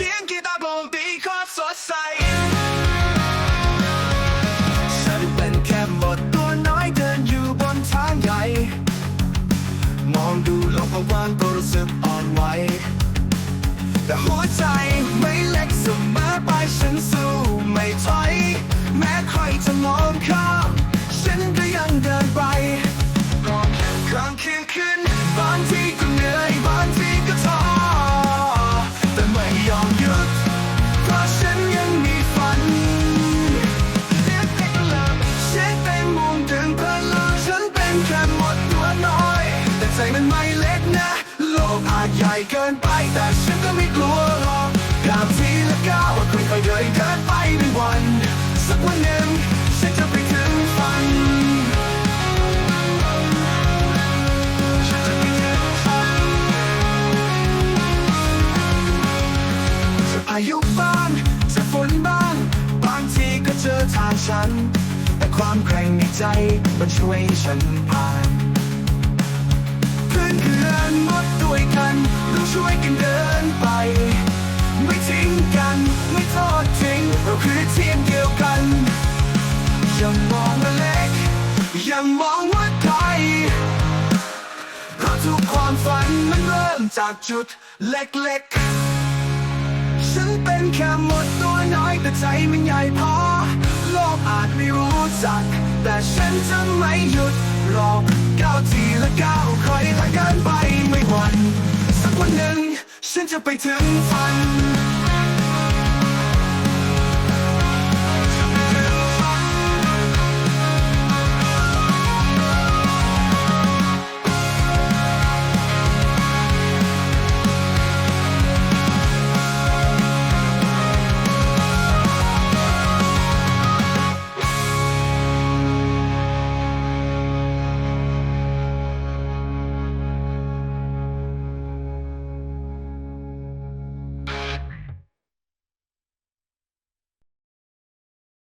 เสียงกีตาร์โบกตีโคตรสดใสฉันเป็นแค่หมดตัวน้อยเดินอยู่บนทางใหญ่ มองดูโลกกว้างก็รู้สึกอ่อนไหวแต่หัวใจไม่เล็กเสมอไปฉันสู้ไม่ถอย แม้ใครจะมองข้ามฉันก็ยังเดินไปกลางคืนขึ้นบางที เกินไปแต่ฉันก็ไม่กลัวหรอกก้าวทีละก้าวค่อยๆเดินเดินไปในวัน สักวันหนึ่งฉันจะไปถึงฝันฉันจะไปถึงฝันจะพายุบ้างจะฝนบ้างบางทีก็เจอทางฉัน แต่ความแกร่งในใจมันช่วยฉันผ่าน ช่วยกันเดินไป ไม่ทิ้งกันไม่ทอดทิ้งเราคือทีมเดียวกันอย่ามองว่าเล็กอย่ามองว่าไกลเพราะทุกความฝันมันเริ่มจากจุดเล็กๆ ฉันเป็นแค่หมดตัวน้อยแต่ใจมันใหญ่พอ โลกอาจไม่รู้จัก แต่ฉันจะไม่หยุดรอก้าวทีละก้าว จะไปถึงฝัน